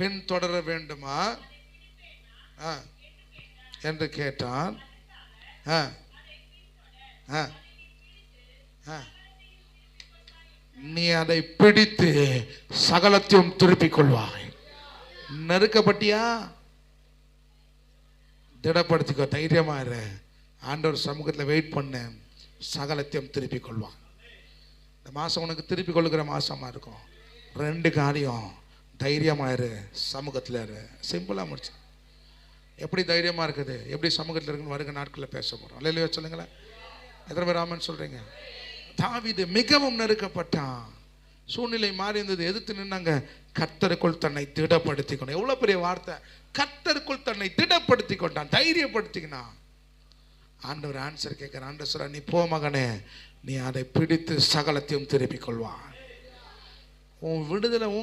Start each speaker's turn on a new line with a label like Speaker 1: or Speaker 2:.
Speaker 1: பின்தொடர வேண்டுமா? ஆ. என்று கேட்டான். ஆ. ஆ. ஆ. நீ அதை பிடித்து சகலத்தையும் திருப்பிக் கொள்வாய். நெருக்கப்பட்டியா? திடப்படுத்திக்கோ தைரியமா இரு. ஆண்டவர் சமூகத்தில் வெயிட் பண்ண. சகலத்தையும் திருப்பிக் கொள்வான். இந்த மாதம் உனக்கு திருப்பி கொள்ளுகிற மாதமாக இருக்கும். ரெண்டு காரியம். தைரியமாக இரு சமூகத்தில் இரு. சிம்பிளாக முடிச்சு. எப்படி தைரியமாக இருக்குது? எப்படி சமூகத்தில் இருக்குன்னு வருகிற நாட்களில் பேச போகிறோம் இல்லையோ சொல்லுங்களேன். எத்தனை பேர் ராமன் சொல்கிறீங்க தாவிது மிகவும் நெருக்கப்பட்டான். சூழ்நிலை மாறி இருந்தது. எதிர்த்து நின்னாங்க. கத்தருக்குள் தன்னை திடப்படுத்தி கொண்டான் எவ்வளோ பெரிய வார்த்தை. கத்தருக்குள் தன்னை திடப்படுத்தி கொண்டான் தைரியப்படுத்திக்கினான். ஆண்டவர் ஆன்சர் கேட்குற ஆண்டவர் சொல்ல நீ போ மகனே. நீ அதை பிடித்து சகலத்தையும் திருப்பிக் கொள்வான் உன் விடுதலை உன்